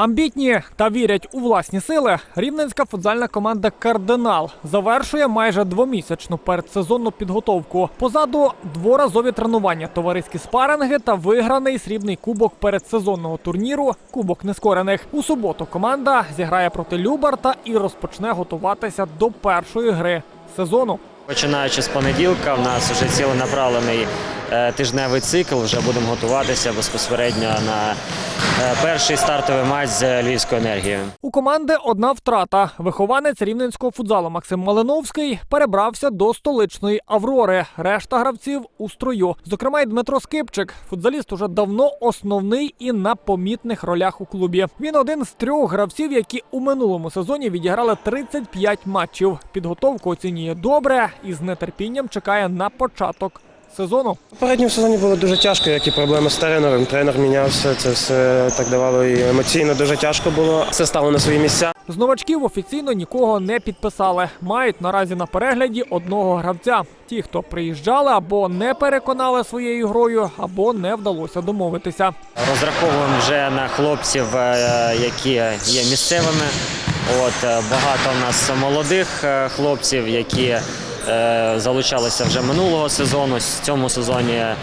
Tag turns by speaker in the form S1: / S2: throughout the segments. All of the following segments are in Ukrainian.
S1: Амбітні та вірять у власні сили. Рівненська футзальна команда Кардинал завершує майже двомісячну передсезонну підготовку. Позаду дворазові тренування, товариські спаринги та виграний срібний кубок передсезонного турніру Кубок нескорених. У суботу команда зіграє проти Любарта і розпочне готуватися до першої гри сезону.
S2: Починаючи з понеділка, в нас вже ціленаправлений тижневий цикл. Вже будемо готуватися безпосередньо на е, перший стартовий матч з Львівською енергією.
S1: У команди одна втрата. Вихованець рівненського футзалу Максим Малиновський перебрався до столичної Аврори. Решта гравців у строю. Зокрема, й Дмитро Скипчик. Футзаліст уже давно основний і на помітних ролях у клубі. Він один з трьох гравців, які у минулому сезоні відіграли 35 матчів. Підготовку оцінює добре і з нетерпінням чекає на початок сезону.
S3: В попередньому сезоні було дуже тяжко, як і проблеми з тренером. Тренер мінявся, це все так давало і емоційно дуже тяжко було. Все стало на свої місця.
S1: З новачків офіційно нікого не підписали. Мають наразі на перегляді одного гравця. Ті, хто приїжджали або не переконали своєю грою, або не вдалося домовитися.
S2: Розраховуємо вже на хлопців, е, які є місцевими. От е, багато в нас молодих е, хлопців, які залучалися вже минулого сезону. В цьому сезоні е,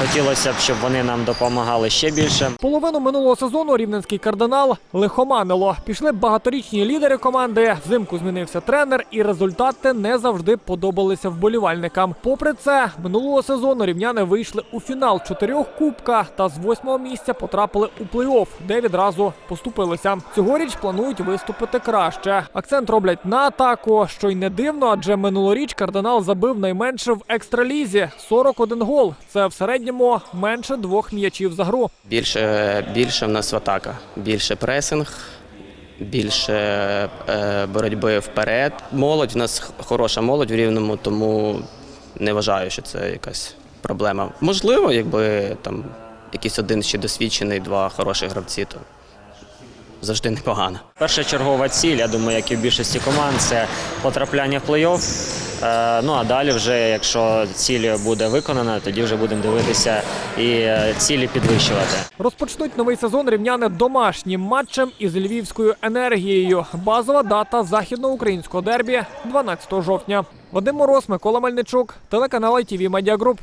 S2: хотілося б, щоб вони нам допомагали ще більше.
S1: Половину минулого сезону рівненський кардинал лихоманило. Пішли багаторічні лідери команди. Взимку змінився тренер, і результати не завжди подобалися вболівальникам. Попри це, минулого сезону рівняни вийшли у фінал чотирьох кубка та з восьмого місця потрапили у плей-офф, де відразу поступилися. Цьогоріч планують виступити краще. Акцент роблять на атаку, що й не дивно, адже минулоріч кардинал забив найменше в екстралізі 41 гол. Це в середньому менше двох м'ячів за гру.
S4: Більше, більше в нас атака, більше пресинг, більше е, боротьби вперед. Молодь в нас хороша молодь в рівному, тому не вважаю, що це якась проблема. Можливо, якби там якийсь один ще досвідчений, два хороші гравці, то завжди непогано.
S2: Першочергова ціль, я думаю, як і в більшості команд, це потрапляння в плей-офф. Е, Ну а далі, вже якщо ціль буде виконана, тоді вже будемо дивитися і е, цілі підвищувати.
S1: Розпочнуть новий сезон рівняни домашнім матчем із львівською енергією. Базова дата західноукраїнського дербі 12 жовтня. Вадим Мороз, Микола Мельничук, телеканал ITV Media Group.